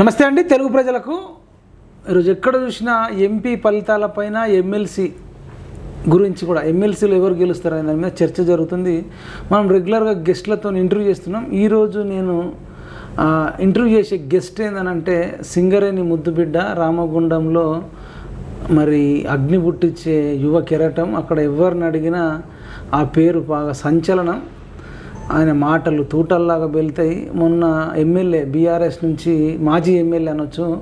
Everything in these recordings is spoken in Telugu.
నమస్తే అండి తెలుగు ప్రజలకు. ఈరోజు ఎక్కడ చూసినా ఎంపీ ఫలితాలపైన ఎమ్మెల్సీ గురించి కూడా ఎమ్మెల్సీలు ఎవరు గెలుస్తారు అనే దాని మీద చర్చ జరుగుతుంది. మనం రెగ్యులర్గా గెస్ట్లతో ఇంటర్వ్యూ చేస్తున్నాం. ఈరోజు నేను ఇంటర్వ్యూ చేసే గెస్ట్ ఏందనంటే సింగరేణి ముద్దుబిడ్డ రామగుండంలో మరి అగ్ని పుట్టించే యువ కెరటం. అక్కడ ఎవరిని అడిగినా ఆ పేరు బాగా సంచలనం. ఆయన మాటలు తూటల్లాగా వెళ్తాయి మొన్న ఎమ్మెల్యే బీఆర్ఎస్ నుంచి మాజీ ఎమ్మెల్యే అనొచ్చు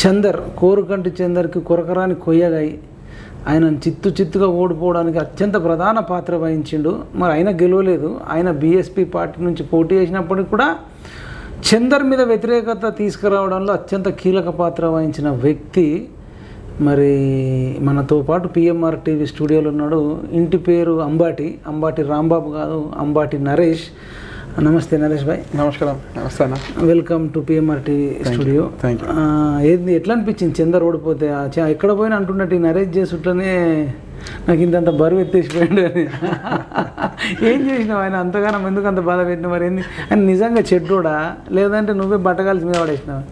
చందర్ కోరుకంటి చందర్కి కొరకరాని కొయ్యగాయి. ఆయన చిత్తు చిత్తుగా ఓడిపోవడానికి అత్యంత ప్రధాన పాత్ర వహించిండు. మరి ఆయన గెలవలేదు. ఆయన బీఎస్పీ పార్టీ నుంచి పోటీ చేసినప్పటికి కూడా చందర్ మీద వ్యతిరేకత తీసుకురావడంలో అత్యంత కీలక పాత్ర వహించిన వ్యక్తి మరి మనతో పాటు పిఎంఆర్ టీవీ స్టూడియోలో ఉన్నాడు. ఇంటి పేరు అంబాటి అంబాటి రాంబాబు కాదు అంబాటి నరేష్. నమస్తే నరేష్ భాయ్. నమస్కారం. నమస్తే welcome to PMR TV studio ఏంది ఎట్లా అనిపించింది చందర్ ఓడిపోతే ఎక్కడ పోయినా అంటున్నట్టు ఈ నరేష్ చేసుట్లనే నాకు ఇంతంత బరువు ఎత్తేసిపోయాడు అని. ఏం చేసినావు ఆయన? అంతగానం ఎందుకు అంత బాధ పెట్టినావు మరి? ఏంది? ఆయన నిజంగా చెడ్డోడా? లేదంటే నువ్వే బట్టగాల్సి మీద పడేసినావు?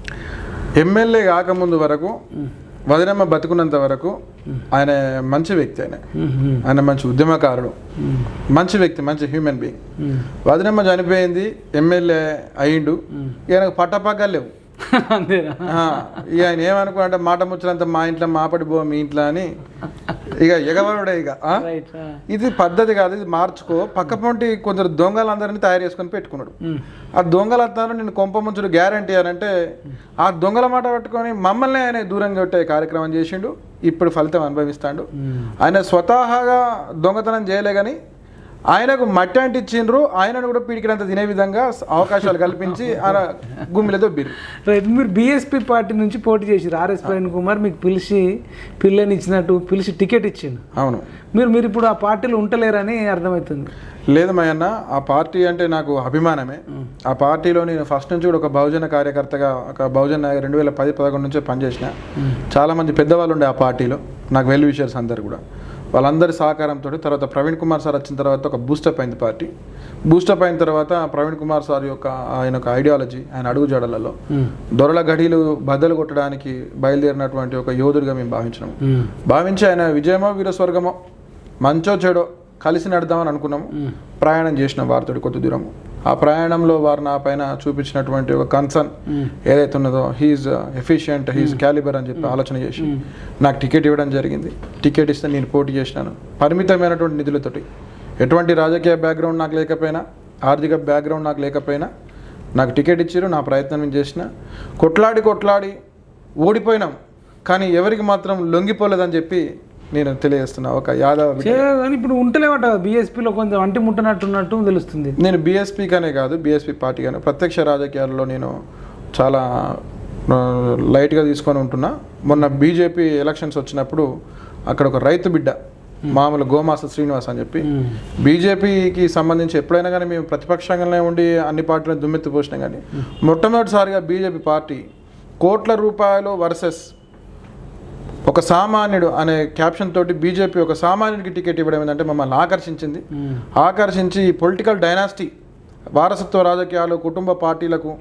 ఎమ్మెల్యే కాకముందు వరకు వదినమ్మ బతుకున్నంత వరకు ఆయన మంచి వ్యక్తి ఆయన. ఆయన మంచి ఉద్యమకారుడు. మంచి వ్యక్తి మంచి హ్యూమన్ బీయింగ్ వదినమ్మ చనిపోయింది ఎమ్మెల్యే అయిండు ఈయనకు పట్టపక్కలు లేవు. అంతేనా? ఆ, ఇక ఆయన ఏమనుకున్నాడంటే మాట ముచ్చలంతా మా ఇంట్లో మాపడి పో మీ ఇంట్లో అని. ఇక ఎగవరుడే ఇక ఆ? ఇది పద్ధతి కాదు ఇది మార్చుకో. పక్క పొంటి కొందరు దొంగలందరినీ తయారు చేసుకొని పెట్టుకున్నాడు. ఆ దొంగలు అతను నేను కొంప ముంచుడు గ్యారంటీ అని అంటే ఆ దొంగల మాట పట్టుకొని మమ్మల్ని ఆయన దూరంగా పెట్టే కార్యక్రమం చేసిండు. ఇప్పుడు ఫలితం అనుభవిస్తాడు. ఆయన స్వతహాగా దొంగతనం చేయలే కానీ ఆయనకు మట్టి అంటించిండ్రు ఆయనను కూడా పీడికినంత తినే విధంగా అవకాశాలు కల్పించి ఆయన గుమ్మిలో దొబ్బిరు రైట్ మీరు బీఎస్పీ పార్టీ నుంచి పోటీ చేసిరు ఆర్ఎస్ ప్రవీణ్ కుమార్ మీకు పిలిచి పిల్లని ఇచ్చినట్టు పిలిచి టికెట్ ఇచ్చిండు. అవును. మీరు మీరు ఇప్పుడు ఆ పార్టీలో ఉంటలేరని అర్థమవుతుంది. లేదు మయన్న ఆ పార్టీ అంటే నాకు అభిమానమే. ఆ పార్టీలో నేను ఫస్ట్ నుంచి కూడా ఒక బహుజన కార్యకర్తగా ఒక బహుజన రెండు వేల పది పదకొండు నుంచే పనిచేసిన. చాలా మంది పెద్దవాళ్ళు ఉండే ఆ పార్టీలో. నాకు వెల్ విషయర్స్ అందరు కూడా. వాళ్ళందరి సహకారంతో తర్వాత ప్రవీణ్ కుమార్ సార్ వచ్చిన తర్వాత ఒక బూస్టప్ అయింది పార్టీ. బూస్టప్ అయిన తర్వాత ప్రవీణ్ కుమార్ సార్ యొక్క ఆయన యొక్క ఐడియాలజీ ఆయన అడుగుజాడలలో దొరల గడిలు బద్దలు కొట్టడానికి బయలుదేరినటువంటి ఒక యోధుడిగా మేము భావించినాము. భావించి ఆయన విజయమో వీరస్వర్గమో మంచో చెడో కలిసి నడదామని అనుకున్నాము. ప్రయాణం చేసిన వారితో కొద్ది దూరము. ఆ ప్రయాణంలో వారు నా పైన చూపించినటువంటి ఒక కన్సర్న్ ఏదైతే ఉన్నదో హీఈస్ ఎఫిషియంట్ హీఈస్ క్యాలిబర్ అని చెప్పి ఆలోచన చేసి నాకు టికెట్ ఇవ్వడం జరిగింది. టికెట్ ఇస్తే నేను పోటీ చేసినాను. పరిమితమైనటువంటి నిధులతోటి. ఎటువంటి రాజకీయ బ్యాక్గ్రౌండ్ నాకు లేకపోయినా ఆర్థిక బ్యాక్గ్రౌండ్ నాకు లేకపోయినా నాకు టికెట్ ఇచ్చారు నా ప్రయత్నం నేను చేసిన. కొట్లాడి కొట్లాడి ఓడిపోయినాం. కానీ ఎవరికి మాత్రం లొంగిపోలేదని చెప్పి నేను తెలియజేస్తున్నా ఒక యాదవ. కానీ ఇప్పుడు ఉంటలేవట బీఎస్పీలో కొంచెం అంటి ముట్టనట్టున్నట్టు తెలుస్తుంది. నేను బీఎస్పీగానే కాదు బీఎస్పీ పార్టీ కానీ ప్రత్యక్ష రాజకీయాల్లో నేను చాలా లైట్గా తీసుకొని ఉంటున్నా. మొన్న బీజేపీ ఎలక్షన్స్ వచ్చినప్పుడు అక్కడ ఒక రైతు బిడ్డ మామూలు గోమాస శ్రీనివాస్ అని చెప్పి బీజేపీకి సంబంధించి ఎప్పుడైనా కానీ మేము ప్రతిపక్షంగానే ఉండి అన్ని పార్టీలను దుమ్మెత్తి పోసినాం కానీ మొట్టమొదటిసారిగా బీజేపీ పార్టీ కోట్ల రూపాయలు వర్సెస్ ఒక సామాన్యుడు అనే క్యాప్షన్ తోటి బీజేపీ ఒక సామాన్యుడికి టికెట్ ఇవ్వడం ఏంటంటే మమ్మల్ని ఆకర్షించింది. ఆకర్షించి ఈ పొలిటికల్ డైనాసిటీ వారసత్వ రాజకీయాలు కుటుంబ పార్టీలకు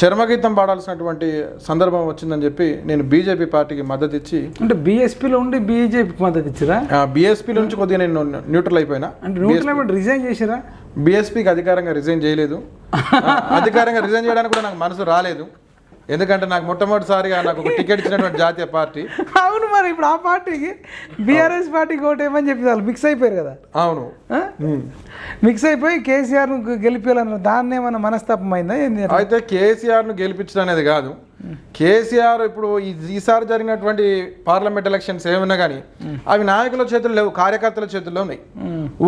చర్మగీతం పాడాల్సినటువంటి సందర్భం వచ్చిందని చెప్పి నేను బీజేపీ పార్టీకి మద్దతు ఇచ్చి అంటే బీఎస్పీలో ఉండి బీజేపీకి మద్దతు ఇచ్చిరా? బీఎస్పీ నుంచి కొద్దిగా నేను న్యూట్రల్ అయిపోయినా. అంటే రిజైన్ చేసిరా? బీఎస్పీకి అధికారంగా రిజైన్ చేయలేదు. అధికారంగా రిజైన్ చేయడానికి కూడా నాకు మనసు రాలేదు. ఎందుకంటే నాకు మొట్టమొదటిసారిగా నాకు ఒక టికెట్ ఇచ్చినటువంటి జాతీయ పార్టీ. అవును మరి ఇప్పుడు ఆ పార్టీకి బీఆర్ఎస్ పార్టీకి ఓటేమని చెప్పి వాళ్ళు మిక్స్ అయిపోయారు కదా. అవును? మిక్స్ అయిపోయి కేసీఆర్ గెలిపేయాలన్నారు దాన్ని ఏమన్నా మనస్తాపం అయిందా ఏంది అయితే కేసీఆర్ను గెలిపించడం అనేది కాదు. కేసీఆర్ ఇప్పుడు ఈసారి జరిగినటువంటి పార్లమెంట్ ఎలక్షన్స్ ఏమన్నా కానీ అవి నాయకుల చేతుల్లో లేవు కార్యకర్తల చేతుల్లో ఉన్నాయి.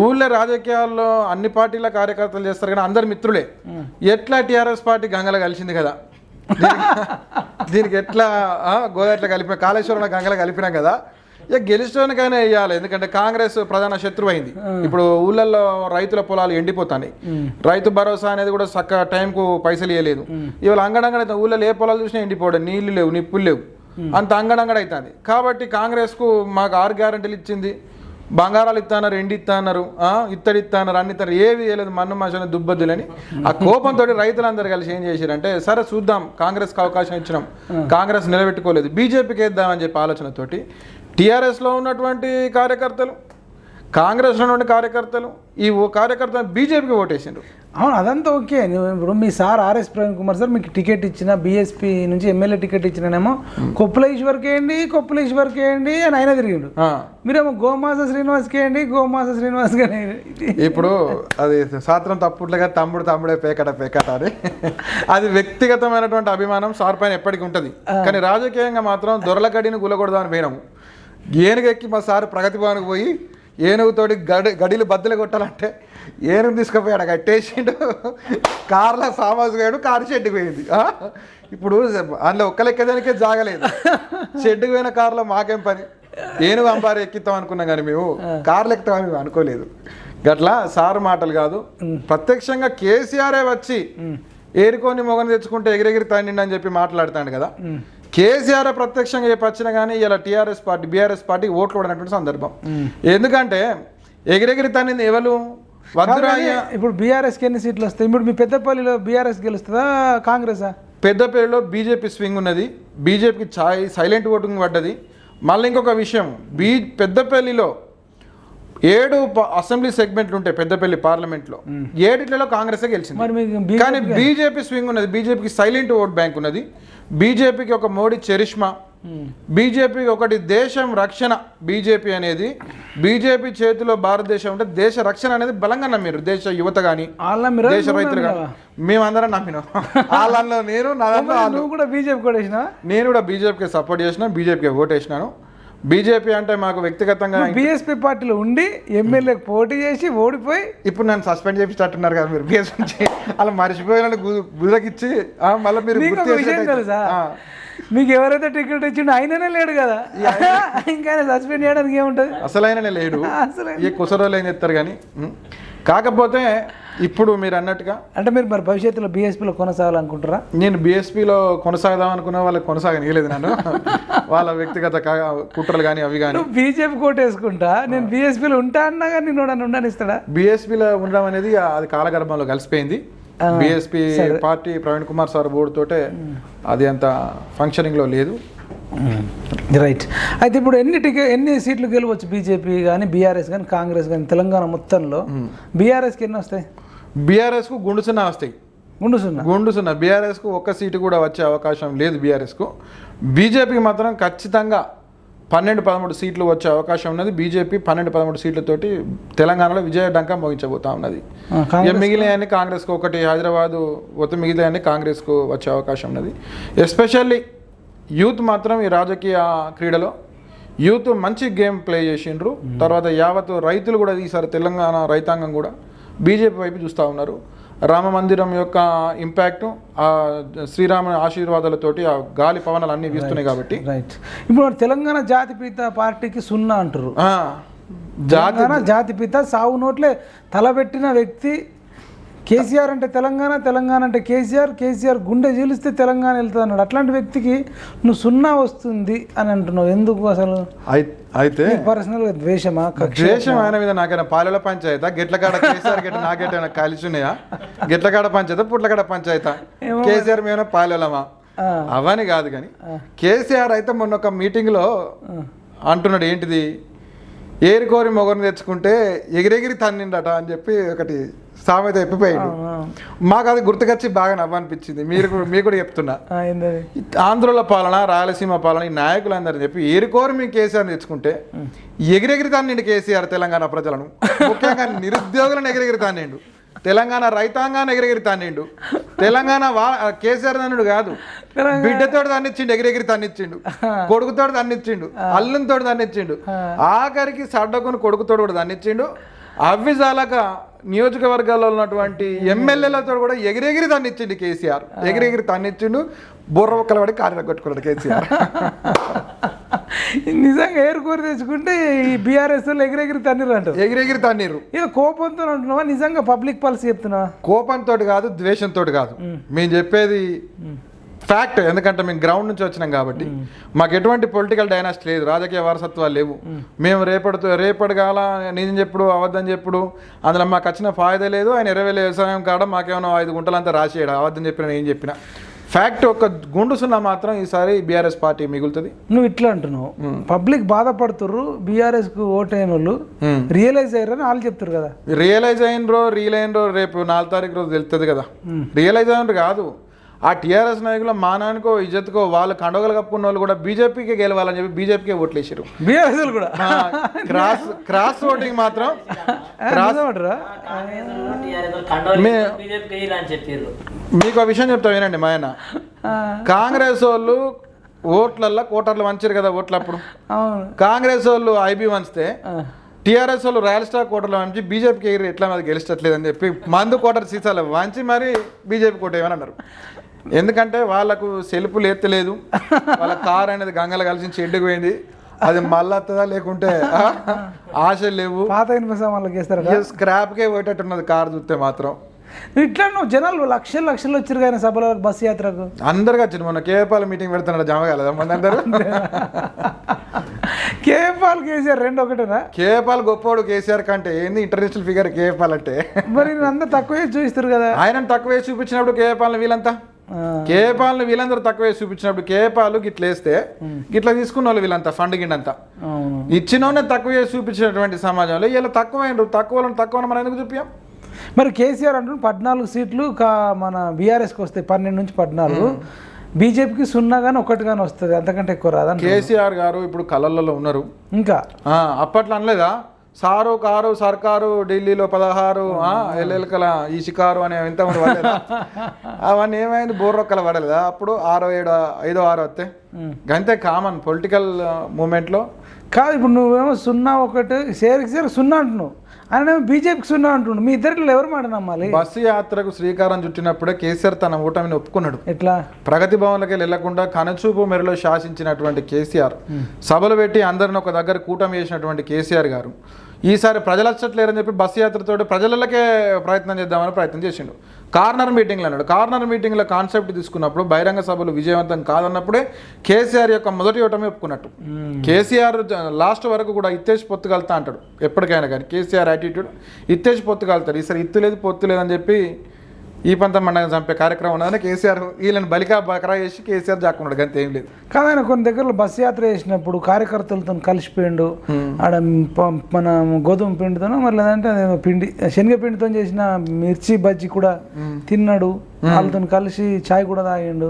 ఊళ్ళో రాజకీయాల్లో అన్ని పార్టీల కార్యకర్తలు చేస్తారు కానీ అందరు మిత్రులే. ఎట్లా టీఆర్ఎస్ పార్టీ గంగల కలిసింది కదా. దీనికి- ఎట్లా గోదాట్లో కలిపిన కాళేశ్వరంలో గంగల కలిపినాం కదా ఇక గెలిచడానికైనా వేయాలి. ఎందుకంటే కాంగ్రెస్ ప్రధాన శత్రువు అయింది ఇప్పుడు ఊళ్ళల్లో రైతుల పొలాలు ఎండిపోతాయి రైతు భరోసా అనేది కూడా చక్క టైంకు పైసలు ఇవ్వలేదు ఇవాళ అంగడంగడ ఊళ్ళలో ఏ పొలాలు చూసినా ఎండిపోవడం నీళ్ళు లేవు నిప్పులు లేవు. అంత అంగడంగడ అవుతుంది. కాబట్టి కాంగ్రెస్కు మాకు ఆరు గ్యారంటీలు ఇచ్చింది. బంగారాలు ఇస్తాన్నారు ఎండి ఇస్తాన్నారు ఇత్తడి ఇస్తాన్నారు అన్ని ఇస్తారు ఏవి వేయలేదు మన్ను మనుషులు దుబ్బద్దులని. ఆ కోపంతో రైతులందరూ కలిసి ఏం చేశారంటే సరే చూద్దాం కాంగ్రెస్కి అవకాశం ఇచ్చినాం కాంగ్రెస్ నిలబెట్టుకోలేదు బీజేపీకి వేద్దామని చెప్పి ఆలోచనతోటి టీఆర్ఎస్లో ఉన్నటువంటి కార్యకర్తలు కాంగ్రెస్లో ఉన్నటువంటి కార్యకర్తలు ఈ ఓ కార్యకర్త బీజేపీకి ఓటేసిండ్రు. అవును అదంతా ఓకే. ఇప్పుడు మీ sir RS Praveen Kumar sir మీకు టికెట్ ఇచ్చిన బీఎస్పీ నుంచి ఎమ్మెల్యే టికెట్ ఇచ్చినానేమో కొప్పుల ఈశ్వర్కి వేయండి కొప్పుల ఈశ్వర్కి వేయండి అని ఆయన తిరిగిండు. మీరేమో గోమాస శ్రీనివాస్కి వేయండి గోమాస శ్రీనివాస్ ఇప్పుడు అది సాత్రం తప్పుట్లుగా తమ్ముడు తమ్ముడే పేకట పేకట అని. అది వ్యక్తిగతమైనటువంటి అభిమానం సార్ పైన ఎప్పటికీ ఉంటుంది. కానీ రాజకీయంగా మాత్రం దొరల గడిని గులగొడదామని పోయినాము. ఏనుగెక్కి మా సార్ ప్రగతి భవన్కి పోయి ఏనుగుతోటి గడి గడిలు బద్దలు కొట్టాలంటే ఏనుగు తీసుకుపోయాడు కట్టేసిండు కార్లో ఫామ్ పోయాడు కారు షెడ్కి పోయింది? ఇప్పుడు అందులో ఒక్క లెక్కదానికే జాగలేదు. షెడ్కి పోయిన కారులో మాకేం పని? ఏనుగు అంబారు ఎక్కిస్తాం అనుకున్నాం కానీ మేము కార్లు ఎక్కుతామని మేము అనుకోలేదు. గట్లా సారు మాటలు కాదు. ప్రత్యక్షంగా కేసీఆరే వచ్చి ఏరుకొని మొగని తెచ్చుకుంటే ఎగిరెగిరి తండి అని చెప్పి మాట్లాడుతాడు కదా. కేసీఆర్ ప్రత్యక్షంగా చెప్పి వచ్చినా కానీ ఇలా టీఆర్ఎస్ పార్టీ బీఆర్ఎస్ పార్టీ ఓట్లు పడినటువంటి సందర్భం. ఎందుకంటే ఎగిరెగిరి తన్నింది ఎవరు? ఇప్పుడు బీఆర్ఎస్కి ఎన్ని సీట్లు వస్తాయి? ఇప్పుడు మీ పెద్దపల్లిలో బీఆర్ఎస్ గెలుస్తుందా కాంగ్రెసా? పెద్దపల్లిలో బీజేపీ స్వింగ్ ఉన్నది. బీజేపీకి ఛాయ్ సైలెంట్ ఓటింగ్ పడ్డది. మళ్ళీ ఇంకొక విషయం. బీ పెద్దపల్లిలో ఏడు అసెంబ్లీ సెగ్మెంట్లు ఉంటాయి పెద్దపల్లి పార్లమెంట్లో. ఏడిట్లలో కాంగ్రెస్ గెలిచింది. కానీ బీజేపీ స్వింగ్ ఉన్నది. బీజేపీకి సైలెంట్ ఓట్ బ్యాంక్ ఉన్నది. బీజేపీకి ఒక మోడీ చరిష్మా బీజేపీకి ఒకటి దేశం రక్షణ బీజేపీ అనేది బీజేపీ చేతిలో భారతదేశం ఉంటే దేశ రక్షణ అనేది బలంగా నమ్మిరు. దేశ యువత కానీ దేశ రైతులు కానీ మేమందరం నమ్మినాం. వాళ్ళలో నేను నా కూడా బీజేపీ కూడా నేను కూడా బీజేపీకి సపోర్ట్ చేసిన బీజేపీకి ఓటేసినాను బీజేపీ అంటే మాకు వ్యక్తిగతంగా బీఎస్పీ పార్టీలో ఉండి ఎమ్మెల్యేకి పోటీ చేసి ఓడిపోయి ఇప్పుడు నన్ను సస్పెండ్ చేపిస్తున్నారు కదా మీరు బీఎస్ నుంచి. అలా మర్చిపోయిన గుదకిచ్చి మళ్ళీ మీరు విషయం తెలుసా. మీకు ఎవరైతే టికెట్ ఇచ్చిండో ఆయననే లేడు కదా? ఇంకా సస్పెండ్ చేయడానికి ఏముంటది? అసలు ఆయననే లేడు. అసలు ఈ కుసరోలు ఏం చెప్తారు కానీ. కాకపోతే ఇప్పుడు మీరు అన్నట్టుగా అంటే మీరు మరి భవిష్యత్తులో బీఎస్పీలో కొనసాగాలనుకుంటారా నేను బీఎస్పీలో కొనసాగదాం అనుకున్న వాళ్ళకి కొనసాగనియలేదు నన్ను. వాళ్ళ వ్యక్తిగత కుట్రలు కానీ అవి కానీ బీజేపీ కోటేసుకుంటా నేను బీఎస్పీలో ఉంటా అన్నా కానీ నన్ను ఉండనిస్తాడా? బీఎస్పీలో ఉండడం అనేది అది కాలగర్భంలో కలిసిపోయింది. BSP party Praveen Kumar sir board తోటే అది అంత ఫంక్షనింగ్లో లేదు. రైట్ అయితే ఇప్పుడు ఎన్ని టికెట్ ఎన్ని సీట్లు గెలవచ్చు బీజేపీ కానీ బీఆర్ఎస్ కానీ కాంగ్రెస్ కానీ తెలంగాణ మొత్తంలో? బీఆర్ఎస్కి ఎన్ని వస్తాయి? బీఆర్ఎస్కు గుండు సున్నా వస్తాయి. గుండు సున్నా? గుండు సున్నా. బీఆర్ఎస్కు ఒక్క సీటు కూడా వచ్చే అవకాశం లేదు బీఆర్ఎస్కు బీజేపీకి మాత్రం ఖచ్చితంగా పన్నెండు పదమూడు సీట్లు వచ్చే అవకాశం ఉన్నది. బీజేపీ పన్నెండు పదమూడు సీట్లతోటి తెలంగాణలో విజయ డంకా మోగించబోతా ఉన్నది. మిగిలిన కాంగ్రెస్కు ఒకటి హైదరాబాదు మొత్తం మిగిలిన కాంగ్రెస్కు వచ్చే అవకాశం ఉన్నది. ఎస్పెషల్లీ యూత్ మాత్రం ఈ రాజకీయ క్రీడలో యూత్ మంచి గేమ్ ప్లే చేసిండ్రు. తర్వాత యావత్ రైతులు కూడా ఈసారి తెలంగాణ రైతాంగం కూడా బీజేపీ వైపు చూస్తూ ఉన్నారు. రామ మందిరం యొక్క ఇంపాక్ట్ ఆ శ్రీరామ ఆశీర్వాదాలతోటి ఆ గాలి పవనాలు అన్నీ వీస్తున్నాయి కాబట్టి. రైట్ ఇప్పుడు తెలంగాణ జాతిపిత పార్టీకి సున్నా అంటారు జాతి జాతిపిత సావు నోట్లే తలబెట్టిన వ్యక్తి కేసీఆర్ అంటే తెలంగాణ తెలంగాణ అంటే కేసీఆర్ కేసీఆర్ గుండె చీలిస్తే తెలంగాణ వెళ్తుంది అన్నాడు. అట్లాంటి వ్యక్తికి నువ్వు సున్నా వస్తుంది అని అంటున్నావు. ఎందుకు అసలు? అయి- అయితే పర్సనల్ ద్వేషమా? ద్వేషం ఆయన మీద నాకైనా పాలెల పంచాయతా? గెట్లకాడ కేసీఆర్ గెట్ల నాకేటైనా కలిసి ఉన్నాయా? గెట్లకాడ పంచాయతా పుట్లకాడ పంచాయతా? కేసీఆర్ మీద పాలెలమా. అవని కాదు కానీ కేసీఆర్ అయితే మొన్న ఒక మీటింగ్లో అంటున్నాడు ఏంటిది? ఏరికోరి మొగరిని తెచ్చుకుంటే ఎగిరెగిరి తన్నిండట అని చెప్పి ఒకటి సామెత చెప్పిపోయాడు మాకు అది గుర్తుకొచ్చి బాగా నవ్వనిపించింది. మీరు మీకు కూడా చెప్తున్నా. ఆంధ్రుల పాలన రాయలసీమ పాలన ఈ నాయకులందరూ చెప్పి ఏరుకోరు మేము కేసీఆర్ తెచ్చుకుంటే ఎగిరెగిరి తాన్నిండు కేసీఆర్ తెలంగాణ ప్రజలను. ముఖ్యంగా నిరుద్యోగులను ఎగిరెగిరి తాన్నిండు. తెలంగాణ రైతాంగాన్ని ఎగిరెగిరి తాన్నిండు. తెలంగాణ వా కేసీఆర్ తన్నుడు కాదు. బిడ్డతోటి తన్నిచ్చిండు ఎగిరెగిరి తన్నిచ్చిండు. కొడుకుతోటి తన్నిచ్చిండు అల్లునితోటి తన్నిచ్చిండు. ఆఖరికి సడ్డకుని కొడుకుతోడు కూడా తన్నిచ్చిండు. అవి చాలక నియోజకవర్గాల్లో ఉన్నటువంటి ఎమ్మెల్యేలతో కూడా ఎగిరెగిరి తన్నిచ్చిండు కేసీఆర్. ఎగిరెగిరి తన్నిచ్చిండు బుర్ర ఒక్కల పడి కారు కొట్టుకున్నాడు కేసీఆర్. నిజంగా ఏరుకోరి తెచ్చుకుంటే ఈ బీఆర్ఎస్ ఎగిరెగిరి తన్నీరు అంటారు ఎగిరెగిరి తన్నీరు ఇక కోపంతో అంటున్నావా? నిజంగా పబ్లిక్ పాలసీ చెప్తున్నావా కోపంతో కాదు ద్వేషంతో కాదు. మేము చెప్పేది ఫ్యాక్ట్ ఎందుకంటే మేము గ్రౌండ్ నుంచి వచ్చినాం కాబట్టి. మాకు ఎటువంటి పొలిటికల్ డైనాస్ట్ లేదు రాజకీయ వారసత్వాలు లేవు. మేము. రేపటి కాల నిజం చెప్పుడు అబద్ధం చెప్పుడు అందులో మాకు వచ్చిన ఫాయిదా లేదు ఆయన ఇరవై వేల వ్యవసాయం కాడ మాకేమైనా ఐదు గుంటలంతా రాసేయడం అబద్ధం చెప్పిన ఏం చెప్పిన. ఫ్యాక్ట్ ఒక గుండు సున్నా మాత్రం ఈసారి బీఆర్ఎస్ పార్టీ మిగులుతుంది. నువ్వు ఇట్లా అంటున్నావు. పబ్లిక్ బాధపడుతుర్రు బీఆర్ఎస్కు ఓటైన వాళ్ళు రియలైజ్ అయ్యారని వాళ్ళు చెప్తారు కదా. రియలైజ్ అయినరో రియల్ అయినరో రేపు నాలుగు తారీఖు రోజు తెలుస్తుంది కదా. రియలైజ్ అయినరు కాదు. ఆ టీఆర్ఎస్ నాయకుల మానానికో ఇజ్జత్కో వాళ్ళు కండగలు కప్పుకున్న వాళ్ళు కూడా బీజేపీకి గెలవాలని చెప్పి బీజేపీకి ఓట్లేసారు బీఆర్ఎస్ కూడా? క్రాస్ క్రాస్ ఓటింగ్ మాత్రం చెప్పారు మీకు ఒక విషయం చెప్తా వినండి మా ఆయన. కాంగ్రెస్ వాళ్ళు ఓట్లల్లో కోటర్లు వంచారు కదా ఓట్లు అప్పుడు అవును. కాంగ్రెస్ వాళ్ళు ఐబీ వంచితే ఆ. టీఆర్ఎస్ వాళ్ళు రాయల్ స్టార్ కోటర్లో వంచి బీజేపీకి ఎగిరి ఎట్లా మీద గెలిచట్లేదు అని చెప్పి మందు కోటర్ సీసాలు వంచి మరి బీజేపీ కోటేమని అన్నారు. ఎందుకంటే వాళ్ళకు సెల్ఫ్ ఎత్తలేదు వాళ్ళ కార్ అనేది గంగలు కలిసి చెడ్డుకు పోయింది. అది మళ్ళీ లేకుంటే ఆ, ఆశలు లేవు. పాత ఇనుప సామాన్లకు వేస్తారు స్క్రాప్కే పోయేటట్టున్నది కార్ చూస్తే మాత్రం. ఇట్లా నువ్వు జనాలు లక్షలు లక్షలు వచ్చారు కానీ సభలో బస్సు యాత్రకు? అందరికి వచ్చింది మొన్న కేపాల మీటింగ్ పెడుతున్నాడు జమ కాలేదా? మన అందరూ? కేపాల్ కేసీఆర్ రెండు ఒకటేనా? కేపాల్ గొప్పోడు కేసీఆర్ కంటే ఏంది ఇంటర్నేషనల్ ఫిగర్ కేపాల్ అంటే? మరి అందరు తక్కువే చూపిస్తారు కదా? ఆయన తక్కువ చూపించినప్పుడు కేపాలను వీళ్ళంతా? కేపాలను వీళ్ళందరూ తక్కువ వేసి చూపించినప్పుడు కేపాలు గిట్ల వేస్తే గిట్ల తీసుకున్న వాళ్ళు వీళ్ళంతా ఫండ్ గిండంతా. ఇచ్చినోనే తక్కువ వేసి చూపించినటువంటి సమాజంలో వీళ్ళు తక్కువ తక్కువ తక్కువ మనం ఎందుకు చూపించాం మరి కేసీఆర్ అంటున్న పద్నాలుగు సీట్లు మన బీఆర్ఎస్కి వస్తాయి పన్నెండు నుంచి పద్నాలుగు. బీజేపీకి సున్నా కానీ ఒకటి కానీ వస్తుంది అంతకంటే ఎక్కువ రాదని కేసీఆర్ గారు ఇప్పుడు కలర్లలో ఉన్నారు. ఇంకా? అప్పట్లో అనలేదా? సారు కారు సర్కారు ఢిల్లీలో పదహారు ఎల్లెలకల ఈ షికారు అనే ఇంతమంది పడలేదా? అవన్నీ ఏమైంది? బోర్రొక్కల పడలేదా? అప్పుడు ఆరో ఏడు ఐదో ఆరో వస్తే. గంతే కామన్ పొలిటికల్ మూమెంట్లో. కాదు ఇప్పుడు నువ్వేమో సున్నా ఒకటి షేర్కి షేర్ సున్నా అంటున్నావు. ఆయన బీజేపీకి సున్నా అంటుండు. మీ ఇద్దరిలో ఎవరు మాట నమ్మాలి? బస్సు యాత్రకు శ్రీకారం చుట్టినప్పుడే కేసీఆర్ తన ఓటమిని ఒప్పుకున్నాడు. ఎట్లా? ప్రగతి భవన్లకి వెళ్ళకుండా కనచూపు మెరలో శాసించినటువంటి కేసీఆర్ సభలు పెట్టి అందరిని ఒక దగ్గర కూటమి చేసినటువంటి కేసీఆర్ గారు ఈసారి ప్రజలు వచ్చట్లేరని చెప్పి బస్సు యాత్రతో ప్రజలకే ప్రయత్నం చేద్దామని ప్రయత్నం చేసిండు. కార్నర్ మీటింగ్లు అన్నాడు. కార్నర్ మీటింగ్లో కాన్సెప్ట్ తీసుకున్నప్పుడు బహిరంగ సభలు విజయవంతం కాదన్నప్పుడే కేసీఆర్ యొక్క మొదటి ఓటమి ఒప్పుకున్నట్టు. కేసీఆర్ లాస్ట్ వరకు కూడా ఇత్తేసి పొత్తుగలుతా అంటాడు. ఎప్పటికైనా కానీ కేసీఆర్ యాటిట్యూడ్ ఇత్తేసి పొత్తుగలుతాడు ఈసారి ఇత్తు లేదు పొత్తు లేదని చెప్పి ఈ పంత మండలం చంపే కార్యక్రమం ఉన్నదని కేసీఆర్ వీళ్ళని బలికా బకరా చేసి కేసీఆర్ జాక్కున్నాడు. గంత ఏం లేదు. కాదు ఆయన కొన్ని దగ్గరలో బస్సు యాత్ర చేసినప్పుడు కార్యకర్తలతో కలిసిపోయిండు. ఆడ మన గోధుమ పిండితోనో మరి లేదంటే పిండి శనగపిండితో చేసిన మిర్చి బజ్జీ కూడా తిన్నాడు. వాళ్ళతో కలిసి చాయ్ కూడా తాగిండు.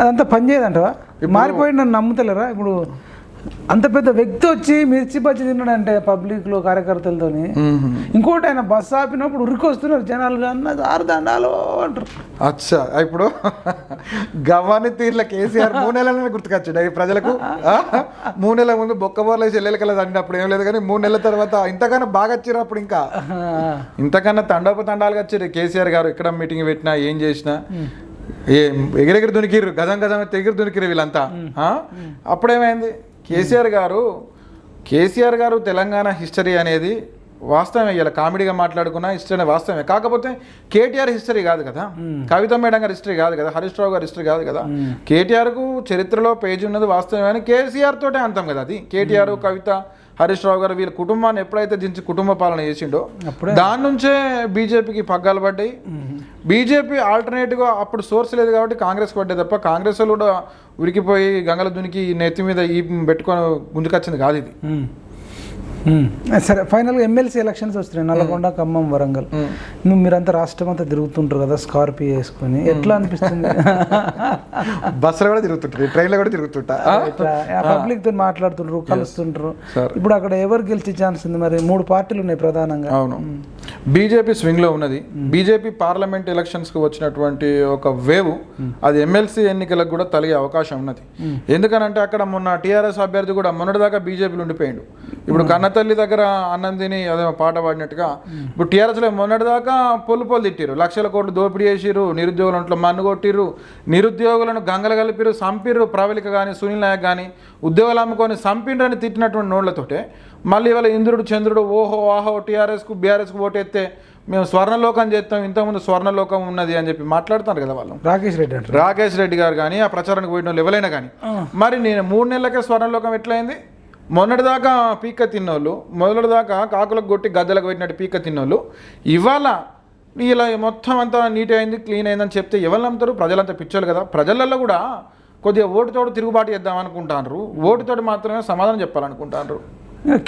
అదంతా పని చేయదంటవా మారిపోయిండు నన్ను నమ్ముతలేరా? ఇప్పుడు అంత పెద్ద వ్యక్తి వచ్చి మిర్చి బజ్జీ తిన్నాడంటే పబ్లిక్లో కార్యకర్తలతోని. ఇంకోటి ఆయన బస్సు ఆపినప్పుడు ఉరికి వస్తున్నారు జనాలు ఆరు దండాలు అంటారు. అచ్చా ఇప్పుడు గవ్వాని తీర్ల కేసీఆర్ మూడు నెలలనే గుర్తుకొచ్చాడు. ప్రజలకు? మూడు నెలల ముందు బొక్కబోర్లు వేసి ఎల్లెలకల అన్నప్పుడు ఏం లేదు కానీ మూడు నెలల తర్వాత ఇంతకన్నా బాగా వచ్చారు అప్పుడు ఇంకా. ఇంతకన్నా తండోప తండాలుగా వచ్చారు కేసీఆర్ గారు ఎక్కడ మీటింగ్ పెట్టినా ఏం చేసినా. ఏ ఎగిరెగిరి దునికిర్రు గజం గజం ఎగిరి దునికిరు వీళ్ళంతా? అప్పుడేమైంది? కేసీఆర్ గారు కేసీఆర్ గారు తెలంగాణ హిస్టరీ అనేది వాస్తవమే. ఇలా కామెడీగా మాట్లాడుకున్నా హిస్టరీ వాస్తవమే. కాకపోతే కేటీఆర్ హిస్టరీ కాదు కదా. కవిత మేడం గారి హిస్టరీ కాదు కదా. హరీష్ రావు గారి హిస్టరీ కాదు కదా. కేటీఆర్కు చరిత్రలో పేజీ ఉన్నది వాస్తవమే. అని కేసీఆర్ తోటే అంతం కదా అది. కేటీఆర్ కవిత హరీష్ రావు గారు వీళ్ళ కుటుంబాన్ని ఎప్పుడైతే దించి కుటుంబ పాలన చేసిండో అప్పుడే. దాని నుంచే బీజేపీకి పగ్గాలు పడ్డాయి. బీజేపీ ఆల్టర్నేట్గా అప్పుడు సోర్స్ లేదు కాబట్టి కాంగ్రెస్ పడ్డాయి తప్ప కాంగ్రెస్ కూడా ఉరికిపోయి గంగల దునికి నెత్తి మీద ఈ పెట్టుకొని గుంజుకొచ్చింది కాదు ఇది. సరే ఫైనల్గా ఎమ్మెల్సీ ఎలక్షన్స్ వస్తున్నాయి. నల్గొండ ఖమ్మం వరంగల్. నువ్వు మీరంతా రాష్ట్రం అంతా తిరుగుతుంటారు కదా స్కార్పియో వేసుకొని. ఎట్లా అనిపిస్తుంది? బస్సులో కూడా తిరుగుతుంటారు ట్రైన్లో కూడా తిరుగుతుంటా. పబ్లిక్తో మాట్లాడుతుంటారు కలుస్తుంటారు. ఇప్పుడు అక్కడ ఎవరు గెలిచే ఛాన్స్ ఉంది? మరి మూడు పార్టీలు ఉన్నాయి ప్రధానంగా. అవును. బీజేపీ స్వింగ్లో ఉన్నది. బీజేపీ పార్లమెంట్ ఎలక్షన్స్కు వచ్చినటువంటి ఒక వేవ్ అది ఎమ్మెల్సీ ఎన్నికలకు కూడా తలిగే అవకాశం ఉన్నది. ఎందుకనంటే అక్కడ మొన్న టీఆర్ఎస్ అభ్యర్థి కూడా మొన్నటిదాకా బీజేపీలో ఉండిపోయిండు. ఇప్పుడు కన్నతల్లి దగ్గర అన్నం తిని అదే పాట పాడినట్టుగా. ఇప్పుడు టీఆర్ఎస్లో మొన్నటిదాకా పొల్లు పొల్లు తిట్టిరు లక్షల కోట్లు దోపిడీ చేసిరు నిరుద్యోగుల ఇంట్లో మన్ను కొట్టిర్రు. నిరుద్యోగులను గంగలు కలిపిరు సంపిర్రు ప్రవళిక కానీ సునీల్ నాయక్ కానీ ఉద్యోగాలు అమ్ముకొని సంపిండ్రని తిట్టినటువంటి నోళ్ళతోటే మళ్ళీ ఇవాళ ఇంద్రుడు చంద్రుడు ఓహో ఆహో టీఆర్ఎస్కు బీఆర్ఎస్కు ఓటెత్తే మేము స్వర్ణలోకం చేస్తాం. ఇంతకుముందు స్వర్ణలోకం ఉన్నది అని చెప్పి మాట్లాడుతున్నారు కదా వాళ్ళు. రాకేష్ రెడ్డి అంటారు రాకేష్ రెడ్డి గారు కానీ ఆ ప్రచారానికి పోయిన వాళ్ళు ఎవరైనా కానీ మరి నేను మూడు నెలలకే స్వర్ణలోకం ఎట్లయింది? మొన్నటిదాకా పీక తిన్నోళ్ళు మొదటిదాకా కాకులకు కొట్టి గద్దలకు పెట్టినట్టు పీక తిన్నోళ్ళు ఇవాళ ఇలా మొత్తం అంతా నీట్ అయింది క్లీన్ అయిందని చెప్తే ఎవరు నమ్ముతారు? ప్రజలంతా పిచ్చోళ్ళు కదా. ప్రజలలో కూడా కొద్దిగా ఓటుతోడు తిరుగుబాటు చేద్దాం అనుకుంటారు ఓటుతోటి మాత్రమే సమాధానం చెప్పాలనుకుంటారు